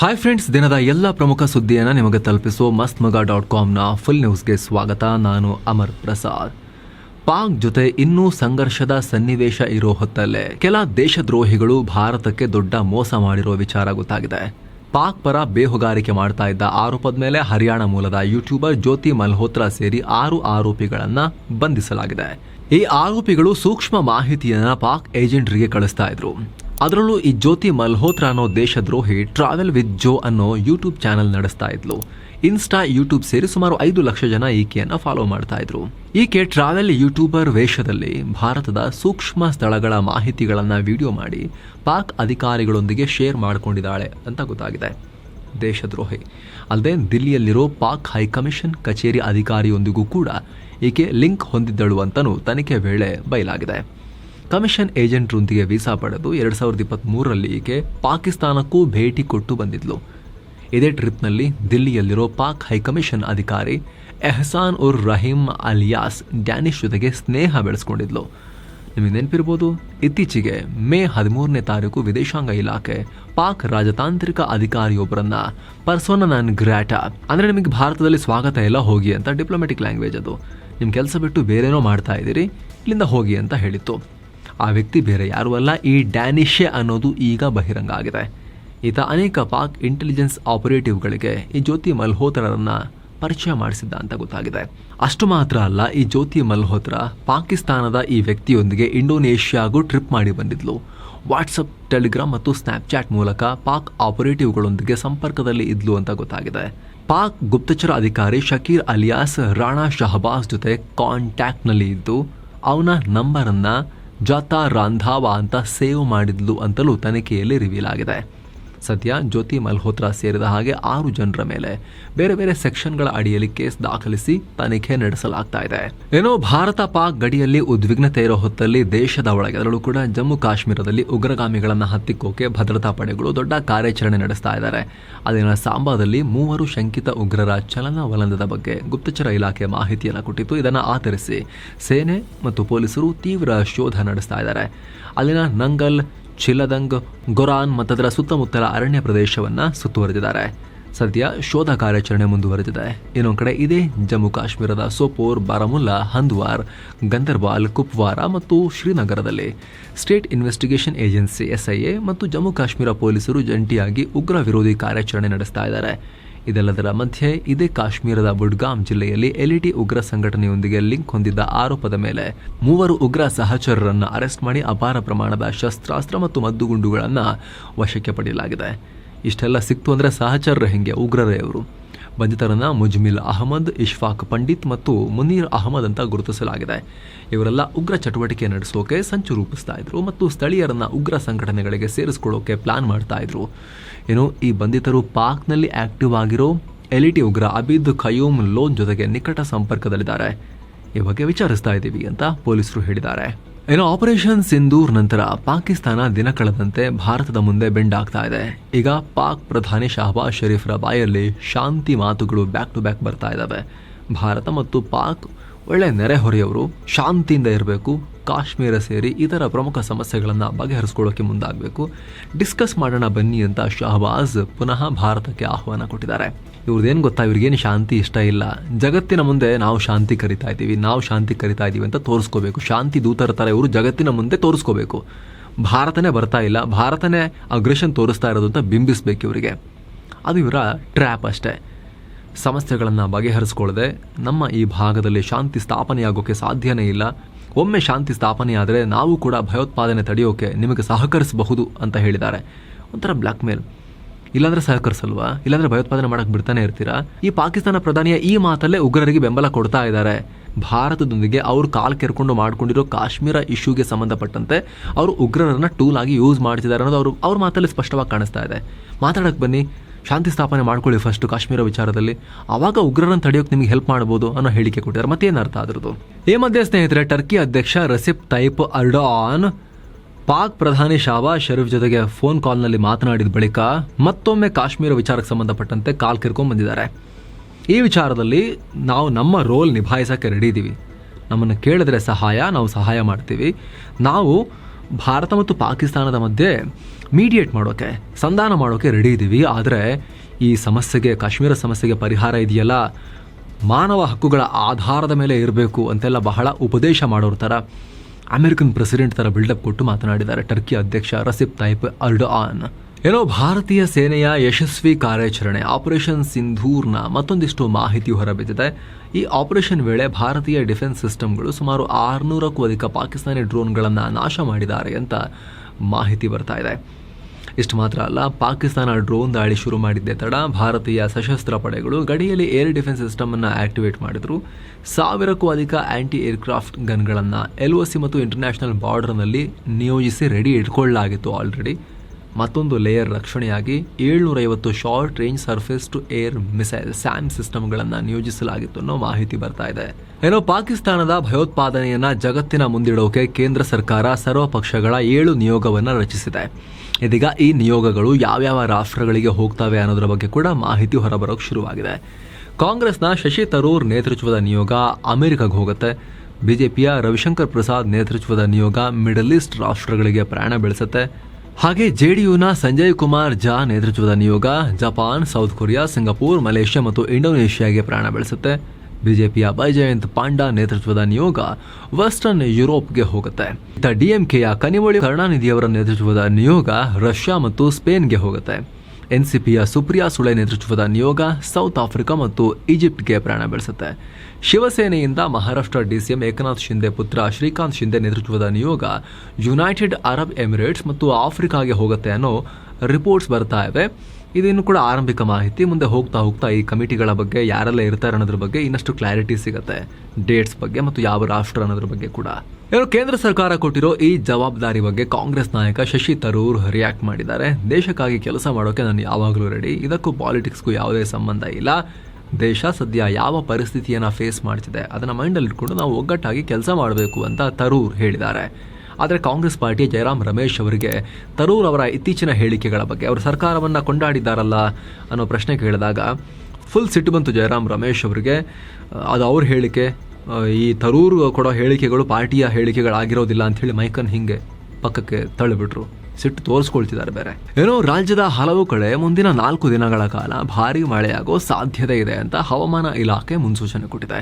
Hi friends ದಿನದ ಎಲ್ಲ ಪ್ರಮುಖ ಸುದ್ದಿಯನ್ನು ನಿಮಗೆ ತಲುಪಿಸುವ ಮಸ್ತ್ ಮಗ ಡಾಟ್ ಕಾಮ್ನ ಫುಲ್ ನ್ಯೂಸ್ಗೆ ಸ್ವಾಗತ. ನಾನು ಅಮರ್ ಪ್ರಸಾದ್. ಪಾಕ್ ಜೊತೆ ಇನ್ನೂ ಸಂಘರ್ಷದ ಸನ್ನಿವೇಶ ಇರೋ ಹೊತ್ತಲ್ಲೇ ಕೆಲ ದೇಶದ್ರೋಹಿಗಳು ಭಾರತಕ್ಕೆ ದೊಡ್ಡ ಮೋಸ ಮಾಡಿರೋ ವಿಚಾರ ಗೊತ್ತಾಗಿದೆ. ಪಾಕ್ ಪರ ಬೇಹುಗಾರಿಕೆ ಮಾಡ್ತಾ ಇದ್ದ ಆರೋಪದ ಮೇಲೆ ಹರಿಯಾಣ ಮೂಲದ ಯೂಟ್ಯೂಬರ್ ಜ್ಯೋತಿ ಮಲ್ಹೋತ್ರಾ ಸೇರಿ ಆರು ಆರೋಪಿಗಳನ್ನು ಬಂಧಿಸಲಾಗಿದೆ. ಈ ಆರೋಪಿಗಳು ಸೂಕ್ಷ್ಮ ಮಾಹಿತಿಯನ್ನ ಪಾಕ್ ಏಜೆಂಟ್ರಿಗೆ ಕಳಿಸ್ತಾ ಇದ್ರು. ಅದರಲ್ಲೂ ಈ ಜ್ಯೋತಿ ಮಲ್ಹೋತ್ರಾ ಅನ್ನೋ ದೇಶದ್ರೋಹಿ ಟ್ರಾವೆಲ್ ವಿತ್ ಜೋ ಅನ್ನೋ ಯೂಟ್ಯೂಬ್ ಚಾನೆಲ್ ನಡೆಸ್ತಾ ಇದ್ಲು. ಇನ್ಸ್ಟಾ ಯೂಟ್ಯೂಬ್ ಸೇರಿ ಸುಮಾರು ಐದು ಲಕ್ಷ ಜನ ಈಕೆಯನ್ನು ಫಾಲೋ ಮಾಡ್ತಾ ಇದ್ರು. ಈಕೆ ಟ್ರಾವೆಲ್ ಯೂಟ್ಯೂಬರ್ ವೇಷದಲ್ಲಿ ಭಾರತದ ಸೂಕ್ಷ್ಮ ಸ್ಥಳಗಳ ಮಾಹಿತಿಗಳನ್ನು ವಿಡಿಯೋ ಮಾಡಿ ಪಾಕ್ ಅಧಿಕಾರಿಗಳೊಂದಿಗೆ ಶೇರ್ ಮಾಡಿಕೊಂಡಿದ್ದಾಳೆ ಅಂತ ಗೊತ್ತಾಗಿದೆ. ದೇಶದ್ರೋಹಿ. ಅಲ್ಲದೆ ದಿಲ್ಲಿಯಲ್ಲಿರೋ ಪಾಕ್ ಹೈಕಮಿಷನ್ ಕಚೇರಿ ಅಧಿಕಾರಿಯೊಂದಿಗೂ ಕೂಡ ಈಕೆ ಲಿಂಕ್ ಹೊಂದಿದ್ದಳು ಅಂತಲೂ ತನಿಖೆ ವೇಳೆ ಬಯಲಾಗಿದೆ. ಕಮಿಷನ್ ಏಜೆಂಟ್ರೊಂದಿಗೆ ವೀಸಾ ಪಡೆದು ಎರಡು ಸಾವಿರದ ಇಪ್ಪತ್ತ್ಮೂರರಲ್ಲಿ ಈಕೆ ಪಾಕಿಸ್ತಾನಕ್ಕೂ ಭೇಟಿ ಕೊಟ್ಟು ಬಂದಿದ್ಲು. ಇದೇ ಟ್ರಿಪ್ನಲ್ಲಿ ದಿಲ್ಲಿಯಲ್ಲಿರೋ ಪಾಕ್ ಹೈಕಮಿಷನ್ ಅಧಿಕಾರಿ ಎಹ್ಸಾನ್ ಉರ್ ರಹೀಂ ಅಲಿಯಾಸ್ ಡ್ಯಾನಿಶ್ ಜೊತೆಗೆ ಸ್ನೇಹ ಬೆಳೆಸ್ಕೊಂಡಿದ್ಲು. ನಿಮಗೆ ನೆನಪಿರ್ಬೋದು, ಇತ್ತೀಚೆಗೆ ಮೇ ಹದಿಮೂರನೇ ತಾರೀಕು ವಿದೇಶಾಂಗ ಇಲಾಖೆ ಪಾಕ್ ರಾಜತಾಂತ್ರಿಕ ಅಧಿಕಾರಿಯೊಬ್ಬರನ್ನ ಪರ್ಸೋನ ನನ್ ಗ್ರಾಟಾ, ಅಂದರೆ ನಿಮಗೆ ಭಾರತದಲ್ಲಿ ಸ್ವಾಗತ ಎಲ್ಲ ಹೋಗಿ ಅಂತ ಡಿಪ್ಲೊಮ್ಯಾಟಿಕ್ ಲ್ಯಾಂಗ್ವೇಜ್ ಅದು. ನಿಮ್ಮ ಕೆಲಸ ಬಿಟ್ಟು ಬೇರೇನೋ ಮಾಡ್ತಾ ಇದ್ದೀರಿ, ಇಲ್ಲಿಂದ ಹೋಗಿ ಅಂತ ಹೇಳಿತ್ತು. ಆ ವ್ಯಕ್ತಿ ಬೇರೆ ಯಾರೂ ಅಲ್ಲ. ಈ ಡ್ಯಾನಿಶೆ ಅನ್ನೋದು ಈಗ ಬಹಿರಂಗ ಆಗಿದೆ. ಈತ ಅನೇಕ ಪಾಕ್ ಇಂಟೆಲಿಜೆನ್ಸ್ ಆಪರೇಟಿವ್ಗಳಿಗೆ ಈ ಜ್ಯೋತಿ ಮಲ್ಹೋತ್ರರನ್ನು ಪರಿಚಯ ಮಾಡಿಸಿದ್ದ ಅಂತ ಗೊತ್ತಾಗಿದೆ. ಅಷ್ಟು ಮಾತ್ರ ಅಲ್ಲ, ಈ ಜ್ಯೋತಿ ಮಲ್ಹೋತ್ರ ಪಾಕಿಸ್ತಾನದ ಈ ವ್ಯಕ್ತಿಯೊಂದಿಗೆ ಇಂಡೋನೇಷ್ಯಾಗೂ ಟ್ರಿಪ್ ಮಾಡಿ ಬಂದಿದ್ಲು. ವಾಟ್ಸಪ್ ಟೆಲಿಗ್ರಾಮ್ ಮತ್ತು ಸ್ನ್ಯಾಪ್ಚಾಟ್ ಮೂಲಕ ಪಾಕ್ ಆಪರೇಟಿವ್ಗಳೊಂದಿಗೆ ಸಂಪರ್ಕದಲ್ಲಿ ಇದ್ಲು ಅಂತ ಗೊತ್ತಾಗಿದೆ. ಪಾಕ್ ಗುಪ್ತಚರ ಅಧಿಕಾರಿ ಶಕೀರ್ ಅಲಿಯಾಸ್ ರಾಣಾ ಶಹಬಾಸ್ ಜೊತೆ ಕಾಂಟ್ಯಾಕ್ಟ್ನಲ್ಲಿ ಇದ್ದು, ಅವನ ನಂಬರನ್ನ ಜಾತಾ ರಾಂಧಾವ ಅಂತ ಸೇವ್ ಮಾಡಿದ್ಲು ಅಂತಲೂ ತನಿಖೆಯಲ್ಲಿ ರಿವೀಲ್ ಆಗಿದೆ. ಸದ್ಯ ಜ್ಯೋತಿ ಮಲ್ಹೋತ್ರಾ ಸೇರಿದ ಹಾಗೆ ಆರು ಜನರ ಮೇಲೆ ಬೇರೆ ಬೇರೆ ಸೆಕ್ಷನ್ಗಳ ಅಡಿಯಲ್ಲಿ ಕೇಸ್ ದಾಖಲಿಸಿ ತನಿಖೆ ನಡೆಸಲಾಗ್ತಾ ಇದೆ. ಏನೋ ಭಾರತ ಪಾಕ್ ಗಡಿಯಲ್ಲಿ ಉದ್ವಿಗ್ನತೆ ಇರೋ ಹೊತ್ತಲ್ಲಿ ದೇಶದ ಒಳಗೆ ಅದರಲ್ಲೂ ಕೂಡ ಜಮ್ಮು ಕಾಶ್ಮೀರದಲ್ಲಿ ಉಗ್ರಗಾಮಿಗಳನ್ನು ಹತ್ತಿಕ್ಕೋಕೆ ಭದ್ರತಾ ಪಡೆಗಳು ದೊಡ್ಡ ಕಾರ್ಯಾಚರಣೆ ನಡೆಸ್ತಾ ಇದ್ದಾರೆ. ಅಲ್ಲಿನ ಸಾಂಬಾದಲ್ಲಿ ಮೂವರು ಶಂಕಿತ ಉಗ್ರರ ಚಲನವಲನದ ಬಗ್ಗೆ ಗುಪ್ತಚರ ಇಲಾಖೆ ಮಾಹಿತಿಯನ್ನು ಕೊಟ್ಟಿತ್ತು. ಇದನ್ನು ಆಧರಿಸಿ ಸೇನೆ ಮತ್ತು ಪೊಲೀಸರು ತೀವ್ರ ಶೋಧ ನಡೆಸ್ತಾ ಇದ್ದಾರೆ. ಅಲ್ಲಿನ ನಂಗಲ್ ಚಿಲದಂಗ್ ಗೊರಾನ್ ಮತ್ತದರ ಸುತ್ತಮುತ್ತಲ ಅರಣ್ಯ ಪ್ರದೇಶವನ್ನು ಸುತ್ತುವರೆದಿದ್ದಾರೆ. ಸದ್ಯ ಶೋಧ ಕಾರ್ಯಾಚರಣೆ ಮುಂದುವರೆದಿದೆ. ಇನ್ನೊಂದು ಕಡೆ ಇದೇ ಜಮ್ಮು ಕಾಶ್ಮೀರದ ಸೋಪೋರ್, ಬಾರಾಮುಲ್ಲಾ, ಹಂದ್ವಾರ್ ಗಂದರ್ಬಾಲ್ ಕುಪ್ವಾರ ಮತ್ತು ಶ್ರೀನಗರದಲ್ಲಿ ಸ್ಟೇಟ್ ಇನ್ವೆಸ್ಟಿಗೇಷನ್ ಏಜೆನ್ಸಿ, ಎಸ್ಐಎ ಮತ್ತು ಜಮ್ಮು ಕಾಶ್ಮೀರ ಪೊಲೀಸರು ಜಂಟಿಯಾಗಿ ಉಗ್ರ ವಿರೋಧಿ ಕಾರ್ಯಾಚರಣೆ ನಡೆಸ್ತಾ ಇದ್ದಾರೆ. ಇದೆಲ್ಲದರ ಮಧ್ಯೆ ಇದೇ ಕಾಶ್ಮೀರದ ಬುಡ್ಗಾಮ್ ಜಿಲ್ಲೆಯಲ್ಲಿ ಎಲ್ಇಟಿ ಉಗ್ರ ಸಂಘಟನೆಯೊಂದಿಗೆ ಲಿಂಕ್ ಹೊಂದಿದ್ದ ಆರೋಪದ ಮೇಲೆ ಮೂವರು ಉಗ್ರ ಸಹಚರರನ್ನು ಅರೆಸ್ಟ್ ಮಾಡಿ ಅಪಾರ ಪ್ರಮಾಣದ ಶಸ್ತ್ರಾಸ್ತ್ರ ಮತ್ತು ಮದ್ದುಗುಂಡುಗಳನ್ನು ವಶಕ್ಕೆ ಪಡೆಯಲಾಗಿದೆ. ಇಷ್ಟೆಲ್ಲ ಸಿಕ್ತು ಅಂದರೆ ಸಹಚರರು ಹೆಂಗೆ? ಉಗ್ರರೇ ಅವರು ಬಂಧಿತರನ್ನ ಮುಜ್ಮಿಲ್ ಅಹಮದ್, ಇಶ್ಫಾಕ್ ಪಂಡಿತ್ ಮತ್ತು ಮುನೀರ್ ಅಹಮದ್ ಅಂತ ಗುರುತಿಸಲಾಗಿದೆ. ಇವರೆಲ್ಲ ಉಗ್ರ ಚಟುವಟಿಕೆ ನಡೆಸೋಕೆ ಸಂಚು ರೂಪಿಸ್ತಾ ಇದ್ರು ಮತ್ತು ಸ್ಥಳೀಯರನ್ನ ಉಗ್ರ ಸಂಘಟನೆಗಳಿಗೆ ಸೇರಿಸ್ಕೊಳ್ಳೋಕೆ ಪ್ಲಾನ್ ಮಾಡ್ತಾ ಇದ್ರು. ಏನು ಈ ಬಂಧಿತರು ಪಾಕ್ನಲ್ಲಿ ಆಕ್ಟಿವ್ ಆಗಿರೋ ಎಲಿಟಿ ಉಗ್ರ ಅಬಿದ್ ಖಯೂಮ್ ಲೋನ್ ಜೊತೆಗೆ ನಿಕಟ ಸಂಪರ್ಕದಲ್ಲಿದ್ದಾರೆ. ಈ ಬಗ್ಗೆ ವಿಚಾರಿಸ್ತಾ ಇದ್ದೀವಿ ಅಂತ ಪೊಲೀಸರು ಹೇಳಿದ್ದಾರೆ. ಇನ್ನು ಆಪರೇಷನ್ ಸಿಂಧೂರ್ ನಂತರ ಪಾಕಿಸ್ತಾನ ದಿನ ಕಳೆದಂತೆ ಭಾರತದ ಮುಂದೆ ಬೆಂಡಾಗ್ತಾ ಇದೆ. ಈಗ ಪಾಕ್ ಪ್ರಧಾನಿ ಶಹಬಾಜ್ ಶರೀಫ್ರ ಬಾಯಲ್ಲಿ ಶಾಂತಿ ಮಾತುಗಳು ಬ್ಯಾಕ್ ಟು ಬ್ಯಾಕ್ ಬರ್ತಾ ಇದ್ದಾವೆ. ಭಾರತ ಮತ್ತು ಪಾಕ್ ಒಳ್ಳೆ ನೆರೆಹೊರೆಯವರು ಶಾಂತಿಯಿಂದ ಇರಬೇಕು, ಕಾಶ್ಮೀರ ಸೇರಿ ಇತರ ಪ್ರಮುಖ ಸಮಸ್ಯೆಗಳನ್ನು ಬಗೆಹರಿಸ್ಕೊಳ್ಳೋಕೆ ಮುಂದಾಗಬೇಕು. ಡಿಸ್ಕಸ್ ಮಾಡೋಣ ಬನ್ನಿ ಅಂತ ಶಹಬಾಜ್ ಪುನಃ ಭಾರತಕ್ಕೆ ಆಹ್ವಾನ ಕೊಟ್ಟಿದ್ದಾರೆ. ಇವ್ರದ್ದೇನು ಗೊತ್ತಾ? ಇವ್ರಿಗೇನು ಶಾಂತಿ ಇಷ್ಟ ಇಲ್ಲ. ಜಗತ್ತಿನ ಮುಂದೆ ನಾವು ಶಾಂತಿ ಕರಿತಾ ಇದ್ದೀವಿ, ನಾವು ಶಾಂತಿ ಕರಿತಾ ಇದ್ದೀವಿ ಅಂತ ತೋರಿಸ್ಕೋಬೇಕು. ಶಾಂತಿ ದೂತರ ಥರ ಇವರು ಜಗತ್ತಿನ ಮುಂದೆ ತೋರಿಸ್ಕೋಬೇಕು. ಭಾರತನೇ ಬರ್ತಾ ಇಲ್ಲ, ಭಾರತನೇ ಅಗ್ರೆಷನ್ ತೋರಿಸ್ತಾ ಇರೋದು ಅಂತ ಬಿಂಬಿಸ್ಬೇಕು ಇವರಿಗೆ. ಅದು ಇವರ ಟ್ರ್ಯಾಪ್ ಅಷ್ಟೇ. ಸಮಸ್ಯೆಗಳನ್ನು ಬಗೆಹರಿಸ್ಕೊಳ್ಳದೆ ನಮ್ಮ ಈ ಭಾಗದಲ್ಲಿ ಶಾಂತಿ ಸ್ಥಾಪನೆಯಾಗೋಕ್ಕೆ ಸಾಧ್ಯನೇ ಇಲ್ಲ. ಒಮ್ಮೆ ಶಾಂತಿ ಸ್ಥಾಪನೆಯಾದರೆ ನಾವು ಕೂಡ ಭಯೋತ್ಪಾದನೆ ತಡೆಯೋಕೆ ನಿಮಗೆ ಸಹಕರಿಸಬಹುದು ಅಂತ ಹೇಳಿದ್ದಾರೆ. ಒಂಥರ ಬ್ಲ್ಯಾಕ್ ಮೇಲ್ ಇಲ್ಲಾಂದ್ರೆ ಸಹಕರಿಸಲ್ವಾ? ಇಲ್ಲಾಂದ್ರೆ ಭಯೋತ್ಪಾದನೆ ಮಾಡಕ್ಕೆ ಬಿಡ್ತಾನೆ ಇರ್ತೀರಾ? ಈ ಪಾಕಿಸ್ತಾನ ಪ್ರಧಾನಿಯ ಈ ಮಾತಲ್ಲೇ ಉಗ್ರರಿಗೆ ಬೆಂಬಲ ಕೊಡ್ತಾ ಇದ್ದಾರೆ. ಭಾರತದೊಂದಿಗೆ ಅವರು ಕಾಲು ಕೆರ್ಕೊಂಡು ಮಾಡ್ಕೊಂಡಿರೋ ಕಾಶ್ಮೀರ ಇಶ್ಯೂಗೆ ಸಂಬಂಧಪಟ್ಟಂತೆ ಅವರು ಉಗ್ರರನ್ನ ಟೂಲ್ ಆಗಿ ಯೂಸ್ ಮಾಡ್ತಿದ್ದಾರೆ ಅನ್ನೋದು ಅವರು ಅವ್ರ ಮಾತಲ್ಲಿ ಸ್ಪಷ್ಟವಾಗಿ ಕಾಣಿಸ್ತಾ ಇದೆ. ಮಾತಾಡೋಕ್ಕೆ ಬನ್ನಿ. ಶಾಂತಿ ಸ್ಥಾಪನೆ ಮಾಡ್ಕೊಳ್ಳಿ ಫಸ್ಟ್ ಕಾಶ್ಮೀರ ವಿಚಾರದಲ್ಲಿ. ಆವಾಗ ಉಗ್ರರನ್ನು ತಡೆಯೋಕೆ ನಿಮಗೆ ಹೆಲ್ಪ್ ಮಾಡ್ಬೋದು ಅನ್ನೋ ಹೇಳಿಕೆ ಕೊಟ್ಟಿದ್ದಾರೆ. ಮತ್ತೇನು ಅರ್ಥ ಆದ್ರದ್ದು? ಈ ಮಧ್ಯೆ ಸ್ನೇಹಿತರೆ, ಟರ್ಕಿ ಅಧ್ಯಕ್ಷ ರಸಿಪ್ ತೈಪ್ ಅರ್ಡಾನ್, ಪಾಕ್ ಪ್ರಧಾನಿ ಶಾಬಾಜ್ ಶರೀಫ್ ಜೊತೆಗೆ ಫೋನ್ ಕಾಲ್ನಲ್ಲಿ ಮಾತನಾಡಿದ ಬಳಿಕ ಮತ್ತೊಮ್ಮೆ ಕಾಶ್ಮೀರ ವಿಚಾರಕ್ಕೆ ಸಂಬಂಧಪಟ್ಟಂತೆ ಕಾಲ್ ಕಿರ್ಕೊಂಡ್ ಬಂದಿದ್ದಾರೆ. ಈ ವಿಚಾರದಲ್ಲಿ ನಾವು ನಮ್ಮ ರೋಲ್ ನಿಭಾಯಿಸೋಕ್ಕೆ ರೆಡಿ ಇದ್ದೀವಿ ನಮ್ಮನ್ನು ಕೇಳಿದ್ರೆ ಸಹಾಯ, ನಾವು ಸಹಾಯ ಮಾಡ್ತೀವಿ. ನಾವು ಭಾರತ ಮತ್ತು ಪಾಕಿಸ್ತಾನದ ಮಧ್ಯೆ ಮೀಡಿಯೇಟ್ ಮಾಡೋಕ್ಕೆ ಸಂಧಾನ ಮಾಡೋಕ್ಕೆ ರೆಡಿ ಇದ್ದೀವಿ ಆದರೆ ಈ ಸಮಸ್ಯೆಗೆ, ಕಾಶ್ಮೀರ ಸಮಸ್ಯೆಗೆ ಪರಿಹಾರ ಇದೆಯಲ್ಲ? ಮಾನವ ಹಕ್ಕುಗಳ ಆಧಾರದ ಮೇಲೆ ಇರಬೇಕು ಅಂತೆಲ್ಲ ಬಹಳ ಉಪದೇಶ ಮಾಡೋರ ಥರ ಅಮೆರಿಕನ್ ಪ್ರೆಸಿಡೆಂಟ್ ಥರ ಬಿಲ್ಡಪ್ ಕೊಟ್ಟು ಮಾತನಾಡಿದ್ದಾರೆ. ಟರ್ಕಿ ಅಧ್ಯಕ್ಷ ರಸಿಪ್ ತಾಯಿಪ್ ಅರ್ಡಾನ್ ಏನೋ ಭಾರತೀಯ ಸೇನೆಯ ಯಶಸ್ವಿ ಕಾರ್ಯಾಚರಣೆ ಆಪರೇಷನ್ ಸಿಂಧೂರ್ನ ಮತ್ತೊಂದಿಷ್ಟು ಮಾಹಿತಿ ಹೊರಬಿದ್ದಿದೆ. ಈ ಆಪರೇಷನ್ ವೇಳೆ ಭಾರತೀಯ ಡಿಫೆನ್ಸ್ ಸಿಸ್ಟಮ್ಗಳು ಸುಮಾರು ಆರುನೂರಕ್ಕೂ ಅಧಿಕ ಪಾಕಿಸ್ತಾನಿ ಡ್ರೋನ್ಗಳನ್ನು ನಾಶ ಮಾಡಿದ್ದಾರೆ ಅಂತ ಮಾಹಿತಿ ಬರ್ತಾ ಇದೆ. ಇಷ್ಟು ಮಾತ್ರ ಅಲ್ಲ, ಪಾಕಿಸ್ತಾನ ಡ್ರೋನ್ ದಾಳಿ ಶುರು ಮಾಡಿದ್ದೆ ತಡ ಭಾರತೀಯ ಸಶಸ್ತ್ರ ಪಡೆಗಳು ಗಡಿಯಲ್ಲಿ ಏರ್ ಡಿಫೆನ್ಸ್ ಸಿಸ್ಟಮನ್ನು ಆಕ್ಟಿವೇಟ್ ಮಾಡಿದ್ರು. ಸಾವಿರಕ್ಕೂ ಅಧಿಕ ಆ್ಯಂಟಿ ಏರ್ಕ್ರಾಫ್ಟ್ ಗನ್ಗಳನ್ನು ಎಲ್ ಒ ಸಿ ಮತ್ತು ಇಂಟರ್ನ್ಯಾಷನಲ್ ಬಾರ್ಡರ್ನಲ್ಲಿ ನಿಯೋಜಿಸಿ ರೆಡಿ ಇಟ್ಕೊಳ್ಳಲಾಗಿತ್ತು ಆಲ್ರೆಡಿ. ಮತ್ತೊಂದು ಲೇಯರ್ ರಕ್ಷಣೆಯಾಗಿ ಏಳ್ನೂರೈವತ್ತು short range surface to air missile SAM ಸಿಸ್ಟಮ್ಗಳನ್ನು ನಿಯೋಜಿಸಲಾಗಿತ್ತು ಅನ್ನೋ ಮಾಹಿತಿ ಬರ್ತಾ ಇದೆ. ಏನೋ ಪಾಕಿಸ್ತಾನದ ಭಯೋತ್ಪಾದನೆಯನ್ನ ಜಗತ್ತಿನ ಮುಂದಿಡೋಕೆ ಕೇಂದ್ರ ಸರ್ಕಾರ ಸರ್ವ ಪಕ್ಷಗಳ ಏಳು ನಿಯೋಗವನ್ನು ರಚಿಸಿದೆ. ಇದೀಗ ಈ ನಿಯೋಗಗಳು ಯಾವ್ಯಾವ ರಾಷ್ಟ್ರಗಳಿಗೆ ಹೋಗ್ತವೆ ಅನ್ನೋದರ ಬಗ್ಗೆ ಕೂಡ ಮಾಹಿತಿ ಹೊರಬರೋಕೆ ಶುರುವಾಗಿದೆ. ಕಾಂಗ್ರೆಸ್ನ ಶಶಿ ತರೂರ್ ನೇತೃತ್ವದ ನಿಯೋಗ ಅಮೆರಿಕಗೆ ಹೋಗುತ್ತೆ. ಬಿಜೆಪಿಯ ರವಿಶಂಕರ್ ಪ್ರಸಾದ್ ನೇತೃತ್ವದ ನಿಯೋಗ ಮಿಡಲ್ ಈಸ್ಟ್ ರಾಷ್ಟ್ರಗಳಿಗೆ ಪ್ರಯಾಣ ಬೆಳೆಸುತ್ತೆ. ಹಾಗೆ ಜೆಡಿಯುನ ಸಂಜಯ್ ಕುಮಾರ್ ಜಾ ನೇತೃತ್ವದ ನಿಯೋಗ Japan, South Korea, Singapore, Malaysia ಮತ್ತು ಇಂಡೋನೇಷ್ಯಾಗೆ ಪ್ರಯಾಣ ಬೆಳೆಸುತ್ತೆ. ಬಿಜೆಪಿಯ ಬೈಜಯಂತ್ ಪಾಂಡಾ ನೇತೃತ್ವದ ನಿಯೋಗ ವೆಸ್ಟರ್ನ್ ಯುರೋಪ್ಗೆ ಹೋಗುತ್ತೆ. ಡಿಎಂಕೆಯ ಕನಿಮೊಳಿ ಕರುಣಾನಿಧಿಯವರ ನೇತೃತ್ವದ ನಿಯೋಗ ರಷ್ಯಾ ಮತ್ತು ಸ್ಪೇನ್ಗೆ ಹೋಗುತ್ತೆ. ಎನ್ಸಿಪಿಯ ಸುಪ್ರಿಯಾ ಸುಳೆ ನೇತೃತ್ವದ ನಿಯೋಗ ಸೌತ್ ಆಫ್ರಿಕಾ ಮತ್ತು ಈಜಿಪ್ಟ್ಗೆ ಪ್ರಯಾಣ ಬೆಳೆಸುತ್ತೆ. ಶಿವಸೇನೆಯಿಂದ ಮಹಾರಾಷ್ಟ್ರ ಡಿಸಿಎಂ ಏಕನಾಥ್ ಶಿಂದೆ ಪುತ್ರ ಶ್ರೀಕಾಂತ್ ಶಿಂದೆ ನೇತೃತ್ವದ ನಿಯೋಗ ಯುನೈಟೆಡ್ ಅರಬ್ ಎಮಿರೇಟ್ಸ್ ಮತ್ತು ಆಫ್ರಿಕಾಗೆ ಹೋಗುತ್ತೆ ಅನ್ನೋ ರಿಪೋರ್ಟ್ಸ್ ಬರ್ತಾ ಇವೆ. ಇದಿನ್ನು ಕೂಡ ಆರಂಭಿಕ ಮಾಹಿತಿ. ಮುಂದೆ ಹೋಗ್ತಾ ಹೋಗ್ತಾ ಈ ಕಮಿಟಿಗಳ ಬಗ್ಗೆ, ಯಾರೆಲ್ಲ ಇರ್ತಾರೆ ಅನ್ನೋದ್ರ ಬಗ್ಗೆ ಇನ್ನಷ್ಟು ಕ್ಲಾರಿಟಿ ಸಿಗುತ್ತೆ. ಡೇಟ್ಸ್ ಬಗ್ಗೆ ಮತ್ತು ಯಾವ ರಾಷ್ಟ್ರ ಅನ್ನೋದ್ರ ಬಗ್ಗೆ ಕೂಡ. ಏನು ಕೇಂದ್ರ ಸರ್ಕಾರ ಕೊಟ್ಟಿರೋ ಈ ಜವಾಬ್ದಾರಿ ಬಗ್ಗೆ ಕಾಂಗ್ರೆಸ್ ನಾಯಕ ಶಶಿ ತರೂರ್ ರಿಯಾಕ್ಟ್ ಮಾಡಿದ್ದಾರೆ. ದೇಶಕ್ಕಾಗಿ ಕೆಲಸ ಮಾಡೋಕೆ ನಾನು ಯಾವಾಗಲೂ ರೆಡಿ ಇದಕ್ಕೂ ಪಾಲಿಟಿಕ್ಸ್ಗೂ ಯಾವುದೇ ಸಂಬಂಧ ಇಲ್ಲ. ದೇಶ ಸದ್ಯ ಯಾವ ಪರಿಸ್ಥಿತಿಯನ್ನು ಫೇಸ್ ಮಾಡ್ತಿದೆ ಅದನ್ನು ಮೈಂಡಲ್ಲಿ ಇಟ್ಕೊಂಡು ನಾವು ಒಗ್ಗಟ್ಟಾಗಿ ಕೆಲಸ ಮಾಡಬೇಕು ಅಂತ ತರೂರ್ ಹೇಳಿದ್ದಾರೆ. ಆದರೆ ಕಾಂಗ್ರೆಸ್ ಪಾರ್ಟಿಯ ಜಯರಾಮ್ ರಮೇಶ್ ಅವರಿಗೆ ತರೂರ್ ಅವರ ಇತ್ತೀಚಿನ ಹೇಳಿಕೆಗಳ ಬಗ್ಗೆ ಅವರು ಸರ್ಕಾರವನ್ನು ಕೊಂಡಾಡಿದ್ದಾರಲ್ಲ ಅನ್ನೋ ಪ್ರಶ್ನೆ ಕೇಳಿದಾಗ ಫುಲ್ ಸಿಟ್ಟು ಬಂತು ಜಯರಾಮ್ ರಮೇಶ್ ಅವರಿಗೆ. ಅದು ಅವ್ರ ಹೇಳಿಕೆ. ಈ ತರೂರು ಕೊಡೋ ಹೇಳಿಕೆಗಳು ಪಾರ್ಟಿಯ ಹೇಳಿಕೆಗಳಾಗಿರೋದಿಲ್ಲ ಅಂಥೇಳಿ ಮೈಕನ್ ಹಿಂಗೆ ಪಕ್ಕಕ್ಕೆ ತಳ್ಳಿಬಿಟ್ರು. ಸಿಟ್ಟು ತೋರಿಸ್ಕೊಳ್ತಿದ್ದಾರೆ ಬೇರೆ. ಏನೋ ರಾಜ್ಯದ ಹಲವು ಕಡೆ ಮುಂದಿನ ನಾಲ್ಕು ದಿನಗಳ ಕಾಲ ಭಾರಿ ಮಳೆಯಾಗೋ ಸಾಧ್ಯತೆ ಇದೆ ಅಂತ ಹವಾಮಾನ ಇಲಾಖೆ ಮುನ್ಸೂಚನೆ ಕೊಟ್ಟಿದೆ.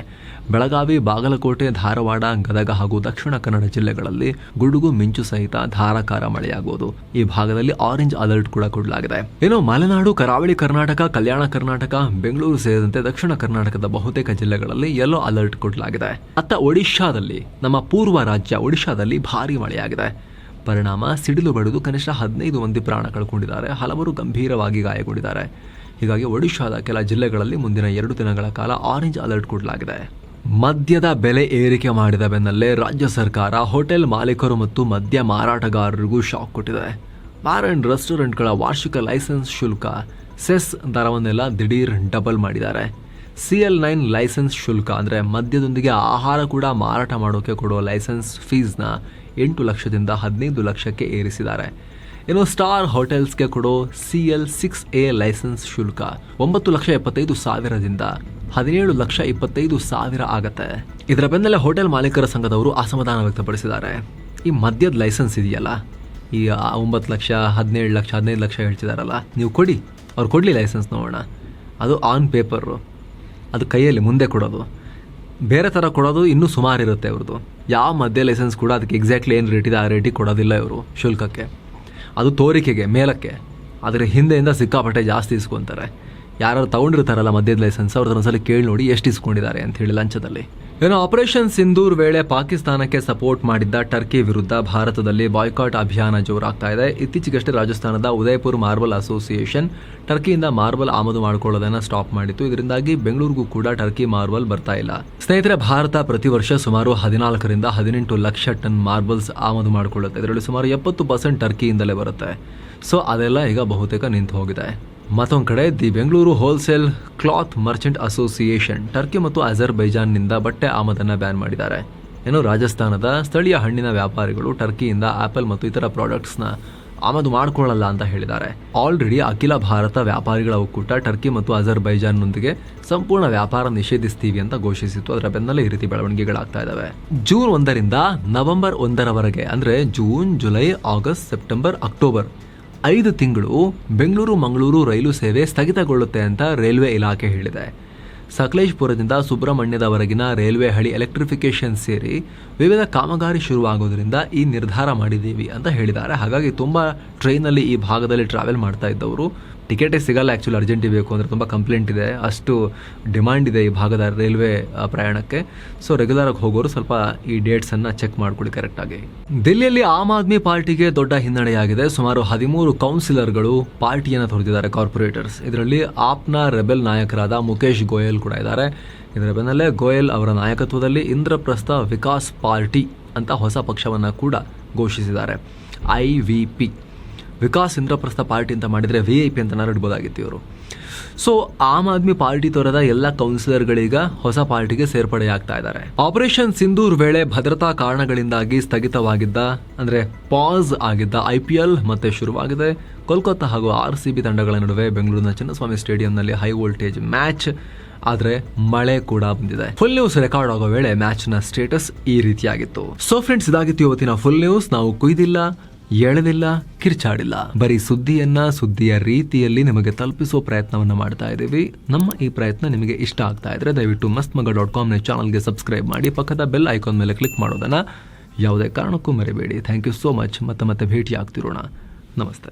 ಬೆಳಗಾವಿ, ಬಾಗಲಕೋಟೆ, ಧಾರವಾಡ, ಗದಗ ಹಾಗೂ ದಕ್ಷಿಣ ಕನ್ನಡ ಜಿಲ್ಲೆಗಳಲ್ಲಿ ಗುಡುಗು, ಮಿಂಚು ಸಹಿತ ಧಾರಾಕಾರ ಮಳೆಯಾಗುವುದು. ಈ ಭಾಗದಲ್ಲಿ ಆರೆಂಜ್ ಅಲರ್ಟ್ ಕೂಡ ಕೊಡಲಾಗಿದೆ. ಏನೋ ಮಲೆನಾಡು, ಕರಾವಳಿ ಕರ್ನಾಟಕ, ಕಲ್ಯಾಣ ಕರ್ನಾಟಕ, ಬೆಂಗಳೂರು ಸೇರಿದಂತೆ ದಕ್ಷಿಣ ಕರ್ನಾಟಕದ ಬಹುತೇಕ ಜಿಲ್ಲೆಗಳಲ್ಲಿ ಯೆಲ್ಲೋ ಅಲರ್ಟ್ ಕೊಡಲಾಗಿದೆ. ಅತ್ತ ಒಡಿಶಾದಲ್ಲಿ, ನಮ್ಮ ಪೂರ್ವ ರಾಜ್ಯ ಒಡಿಶಾದಲ್ಲಿ ಭಾರಿ ಮಳೆಯಾಗಿದೆ. ಪರಿಣಾಮ ಸಿಡಿಲು ಬಡಿದು ಕನಿಷ್ಠ ಹದಿನೈದು ಮಂದಿ ಪ್ರಾಣ ಕಳ್ಕೊಂಡಿದ್ದಾರೆ. ಹಲವರು ಗಂಭೀರವಾಗಿ ಗಾಯಗೊಂಡಿದ್ದಾರೆ. ಹೀಗಾಗಿ ಒಡಿಶಾದ ಕೆಲ ಜಿಲ್ಲೆಗಳಲ್ಲಿ ಮುಂದಿನ ಎರಡು ದಿನಗಳ ಕಾಲ ಆರೆಂಜ್ ಅಲರ್ಟ್ ಕೊಡಲಾಗಿದೆ. ಮದ್ಯದ ಬೆಲೆ ಏರಿಕೆ ಮಾಡಿದ ಬೆನ್ನಲ್ಲೇ ರಾಜ್ಯ ಸರ್ಕಾರ ಹೋಟೆಲ್ ಮಾಲೀಕರು ಮತ್ತು ಮದ್ಯ ಮಾರಾಟಗಾರರಿಗೂ ಶಾಕ್ ಕೊಟ್ಟಿದೆ. ಬಾರ್ ಆ್ಯಂಡ್ ರೆಸ್ಟೋರೆಂಟ್ಗಳ ವಾರ್ಷಿಕ ಲೈಸೆನ್ಸ್ ಶುಲ್ಕ ಸೆಸ್ ದರವನ್ನೆಲ್ಲ ದಿಢೀರ್ ಡಬಲ್ ಮಾಡಿದ್ದಾರೆ. ಸಿ ಎಲ್ ನೈನ್ ಲೈಸೆನ್ಸ್ ಶುಲ್ಕ ಅಂದರೆ ಮದ್ಯದೊಂದಿಗೆ ಆಹಾರ ಕೂಡ ಮಾರಾಟ ಮಾಡೋಕ್ಕೆ ಕೊಡುವ ಲೈಸೆನ್ಸ್ ಫೀಸ್ನ ಎಂಟು ಲಕ್ಷದಿಂದ ಹದಿನೈದು ಲಕ್ಷಕ್ಕೆ ಏರಿಸಿದ್ದಾರೆ. ಇನ್ನು ಸ್ಟಾರ್ ಹೋಟೆಲ್ಸ್ಗೆ ಕೊಡೋ C L six A licence ಶುಲ್ಕ ಒಂಬತ್ತು ಲಕ್ಷ ಎಪ್ಪತ್ತೈದು ಸಾವಿರದಿಂದ ಹದಿನೇಳು ಲಕ್ಷ ಇಪ್ಪತ್ತೈದು ಸಾವಿರ ಆಗತ್ತೆ. ಇದರ ಬೆನ್ನಲ್ಲೇ ಹೋಟೆಲ್ ಮಾಲೀಕರ ಸಂಘದವರು ಅಸಮಾಧಾನ ವ್ಯಕ್ತಪಡಿಸಿದ್ದಾರೆ. ಈ ಮದ್ಯದ ಲೈಸೆನ್ಸ್ ಇದೆಯಲ್ಲ? ಈ ಒಂಬತ್ತು ಲಕ್ಷ, ಹದಿನೇಳು ಲಕ್ಷ, ಹದಿನೈದು ಲಕ್ಷ ಹೇಳ್ತಿದಾರಲ್ಲ? ನೀವು ಕೊಡಿ, ಅವ್ರು ಕೊಡಲಿ ಲೈಸೆನ್ಸ್ ನೋಡೋಣ. ಅದು ಆನ್ ಪೇಪರು ಅದು ಕೈಯಲ್ಲಿ ಮುಂದೆ ಕೊಡೋದು. ಬೇರೆ ಥರ ಕೊಡೋದು ಇನ್ನೂ ಸುಮಾರು ಇರುತ್ತೆ ಅವ್ರದ್ದು ಯಾವ ಮದ್ಯ ಲೈಸೆನ್ಸ್ ಕೂಡ ಅದಕ್ಕೆ ಎಕ್ಸಾಕ್ಟ್ಲಿ ಏನು ರೇಟ್ ಇದೆ, ಆ ರೇಟಿಗೆ ಕೊಡೋದಿಲ್ಲ ಇವರು ಶುಲ್ಕಕ್ಕೆ. ಅದು ತೋರಿಕೆಗೆ, ಮೇಲಕ್ಕೆ. ಅದರ ಹಿಂದೆಯಿಂದ ಸಿಕ್ಕಾಪಟ್ಟೆ ಜಾಸ್ತಿ ಇಸ್ಕೊತಾರೆ. ಯಾರು ತೊಗೊಂಡಿರ್ತಾರಲ್ಲ ಮದ್ಯದ ಲೈಸೆನ್ಸ್ ಅವ್ರದ್ದು ಒಂದ್ಸಲ ಕೇಳಿ ನೋಡಿ, ಎಷ್ಟು ಇಸ್ಕೊಂಡಿದ್ದಾರೆ ಅಂತ ಹೇಳಿ ಲಂಚದಲ್ಲಿ. ಏನೋ ಆಪರೇಷನ್ ಸಿಂಧೂರ್ ವೇಳೆ ಪಾಕಿಸ್ತಾನಕ್ಕೆ ಸಪೋರ್ಟ್ ಮಾಡಿದ್ದ ಟರ್ಕಿ ವಿರುದ್ಧ ಭಾರತದಲ್ಲಿ ಬಾಯ್ಕಾಟ್ ಅಭಿಯಾನ ಜೋರಾಗ್ತಾ ಇದೆ. ಇತ್ತೀಚೆಗಷ್ಟೇ ರಾಜಸ್ಥಾನದ ಉದಯಪುರ್ ಮಾರ್ಬಲ್ ಅಸೋಸಿಯೇಷನ್ ಟರ್ಕಿಯಿಂದ ಮಾರ್ಬಲ್ ಆಮದು ಮಾಡಿಕೊಳ್ಳೋದನ್ನು ಸ್ಟಾಪ್ ಮಾಡಿತ್ತು. ಇದರಿಂದಾಗಿ ಬೆಂಗಳೂರಿಗೂ ಕೂಡ ಟರ್ಕಿ ಮಾರ್ಬಲ್ ಬರ್ತಾ ಇಲ್ಲ. ಸ್ನೇಹಿತರೆ, ಭಾರತ ಪ್ರತಿ ವರ್ಷ ಸುಮಾರು ಹದಿನಾಲ್ಕರಿಂದ ಹದಿನೆಂಟು ಲಕ್ಷ ಟನ್ ಮಾರ್ಬಲ್ಸ್ ಆಮದು ಮಾಡಿಕೊಳ್ಳುತ್ತೆ. ಇದರಲ್ಲಿ ಸುಮಾರು ಎಪ್ಪತ್ತು ಪರ್ಸೆಂಟ್ ಟರ್ಕಿಯಿಂದಲೇ ಬರುತ್ತೆ. ಸೊ, ಅದೆಲ್ಲ ಈಗ ಬಹುತೇಕ ನಿಂತು ಹೋಗಿದೆ. ಮತ್ತೊಂದು ಕಡೆ, the Bengaluru wholesale cloth merchant association Turkey ಮತ್ತು ಅಜರ್ಬೈಜಾನ್ನಿಂದ ಬಟ್ಟೆ ಆಮದನ್ನು ಬ್ಯಾನ್ ಮಾಡಿದ್ದಾರೆ. ಏನು ರಾಜಸ್ಥಾನದ ಸ್ಥಳೀಯ ಹಣ್ಣಿನ ವ್ಯಾಪಾರಿಗಳು ಟರ್ಕಿಯಿಂದ ಆಪಲ್ ಮತ್ತು ಇತರ ಪ್ರಾಡಕ್ಟ್ಸ್ನ ಆಮದು ಮಾಡಿಕೊಳ್ಳಲ್ಲ ಅಂತ ಹೇಳಿದ್ದಾರೆ. ಆಲ್ರೆಡಿ ಅಖಿಲ ಭಾರತ ವ್ಯಾಪಾರಿಗಳ ಒಕ್ಕೂಟ ಟರ್ಕಿ ಮತ್ತು ಅಜರ್ಬೈಜಾನ್ನೊಂದಿಗೆ ಸಂಪೂರ್ಣ ವ್ಯಾಪಾರ ನಿಷೇಧಿಸ್ತೀವಿ ಅಂತ ಘೋಷಿಸಿತ್ತು. ಅದರ ಬೆನ್ನಲ್ಲೇ ಈ ರೀತಿ ಬೆಳವಣಿಗೆಗಳಾಗ್ತಾ ಇದ್ದಾವೆ ಜೂನ್ ಒಂದರಿಂದ ನವೆಂಬರ್ ಒಂದರವರೆಗೆ, ಅಂದರೆ June, July, August, September, October ಐದು ತಿಂಗಳು ಬೆಂಗಳೂರು ಮಂಗಳೂರು ರೈಲು ಸೇವೆ ಸ್ಥಗಿತಗೊಳ್ಳುತ್ತೆ ಅಂತ ರೈಲ್ವೆ ಇಲಾಖೆ ಹೇಳಿದೆ. ಸಕಲೇಶ್ಪುರದಿಂದ ಸುಬ್ರಹ್ಮಣ್ಯದವರೆಗಿನ ರೈಲ್ವೆ ಹಳಿ ಎಲೆಕ್ಟ್ರಿಫಿಕೇಶನ್ ಸೇರಿ ವಿವಿಧ ಕಾಮಗಾರಿ ಶುರುವಾಗೋದ್ರಿಂದ ಈ ನಿರ್ಧಾರ ಮಾಡಿದ್ದೀವಿ ಅಂತ ಹೇಳಿದ್ದಾರೆ. ಹಾಗಾಗಿ ತುಂಬ ಟ್ರೈನಲ್ಲಿ ಈ ಭಾಗದಲ್ಲಿ ಟ್ರಾವೆಲ್ ಮಾಡ್ತಾ ಇದ್ದವರು ಟಿಕೆಟೇ ಸಿಗಲ್ಲ ಆ್ಯಕ್ಚುಲಿ ಅರ್ಜೆಂಟಿ ಬೇಕು ಅಂದರೆ ತುಂಬ ಕಂಪ್ಲೇಂಟ್ ಇದೆ. ಅಷ್ಟು ಡಿಮ್ಯಾಂಡ್ ಇದೆ ಈ ಭಾಗದ ರೈಲ್ವೆ ಪ್ರಯಾಣಕ್ಕೆ. ಸೊ ರೆಗ್ಯುಲರಾಗಿ ಹೋಗೋರು ಸ್ವಲ್ಪ ಈ ಡೇಟ್ಸನ್ನು ಚೆಕ್ ಮಾಡ್ಕೊಳ್ಳಿ ಕರೆಕ್ಟಾಗಿ ದಿಲ್ಲಿಯಲ್ಲಿ ಆಮ್ ಆದ್ಮಿ ಪಾರ್ಟಿಗೆ ದೊಡ್ಡ ಹಿನ್ನಡೆಯಾಗಿದೆ. ಸುಮಾರು ಹದಿಮೂರು ಕೌನ್ಸಿಲರ್ಗಳು ಪಾರ್ಟಿಯನ್ನು ತೊರೆದಿದ್ದಾರೆ ಕಾರ್ಪೊರೇಟರ್ಸ್ ಇದರಲ್ಲಿ ಆಪ್ನ ರೆಬೆಲ್ ನಾಯಕರಾದ ಮುಖೇಶ್ ಗೋಯಲ್ ಕೂಡ ಇದ್ದಾರೆ. ಇದರ ಬೆನ್ನಲ್ಲೇ ಗೋಯಲ್ ಅವರ ನಾಯಕತ್ವದಲ್ಲಿ ಇಂದ್ರಪ್ರಸ್ಥ ವಿಕಾಸ್ ಪಾರ್ಟಿ ಅಂತ ಹೊಸ ಪಕ್ಷವನ್ನು ಕೂಡ ಘೋಷಿಸಿದ್ದಾರೆ. I V P Vikas Indraprastha party ಅಂತ ಮಾಡಿದರೆ ವಿ ಐ ಪಿ ಅಂತ ಇಡ್ಬೋದಾಗಿತ್ತು ಇವರು. ಸೊ ಆಮ್ ಆದ್ಮಿ ಪಾರ್ಟಿ ತೊರೆದ ಎಲ್ಲ ಕೌನ್ಸಿಲರ್ಗಳೀಗ ಹೊಸ ಪಾರ್ಟಿಗೆ ಸೇರ್ಪಡೆಯಾಗ್ತಾ ಇದ್ದಾರೆ. ಆಪರೇಷನ್ ಸಿಂಧೂರ್ ವೇಳೆ ಭದ್ರತಾ ಕಾರಣಗಳಿಂದಾಗಿ ಸ್ಥಗಿತವಾಗಿದ್ದ, ಅಂದ್ರೆ ಪಾಸ್ ಆಗಿದ್ದ ಐ ಪಿ ಎಲ್ ಮತ್ತೆ ಶುರುವಾಗಿದೆ. ಕೋಲ್ಕತ್ತಾ ಹಾಗೂ ಆರ್ ಸಿ ಬಿ ತಂಡಗಳ ನಡುವೆ ಬೆಂಗಳೂರಿನ ಚಿನ್ನಸ್ವಾಮಿ ಸ್ಟೇಡಿಯಂನಲ್ಲಿ ಹೈ ವೋಲ್ಟೇಜ್ ಮ್ಯಾಚ್ ಆದರೆ ಮಳೆ ಕೂಡ ಬಂದಿದೆ. ಫುಲ್ ನ್ಯೂಸ್ ರೆಕಾರ್ಡ್ ಆಗೋ ವೇಳೆ ಮ್ಯಾಚ್ನ ಸ್ಟೇಟಸ್ ಈ ರೀತಿಯಾಗಿತ್ತು. ಸೊ ಫ್ರೆಂಡ್ಸ್ ಇದಾಗಿತ್ತು ಇವತ್ತಿನ ಫುಲ್ ನ್ಯೂಸ್ ನಾವು ಕುಯ್ದಿಲ್ಲ, ಎಳೆದಿಲ್ಲ ಕಿರ್ಚಾಡಿಲ್ಲ. ಬರೀ ಸುದ್ದಿಯನ್ನ ಸುದ್ದಿಯ ರೀತಿಯಲ್ಲಿ ನಿಮಗೆ ತಲುಪಿಸುವ ಪ್ರಯತ್ನವನ್ನ ಮಾಡ್ತಾ ಇದ್ದೀವಿ. ನಮ್ಮ ಈ ಪ್ರಯತ್ನ ನಿಮಗೆ ಇಷ್ಟ ಆಗ್ತಾ ಇದ್ರೆ ದಯವಿಟ್ಟು ಮಸ್ತ್ ಮಗ ಡಾಟ್ ಕಾಮ್ ಚಾನಲ್ಗೆ ಸಬ್ಸ್ಕ್ರೈಬ್ ಮಾಡಿ ಪಕ್ಕದ ಬೆಲ್ ಐಕಾನ್ ಮೇಲೆ ಕ್ಲಿಕ್ ಮಾಡೋದನ್ನ ಯಾವುದೇ ಕಾರಣಕ್ಕೂ ಮರಿಬೇಡಿ. Thank you so much. ಮತ್ತೆ ಮತ್ತೆ ಭೇಟಿ ಆಗ್ತಿರೋಣ ನಮಸ್ತೆ.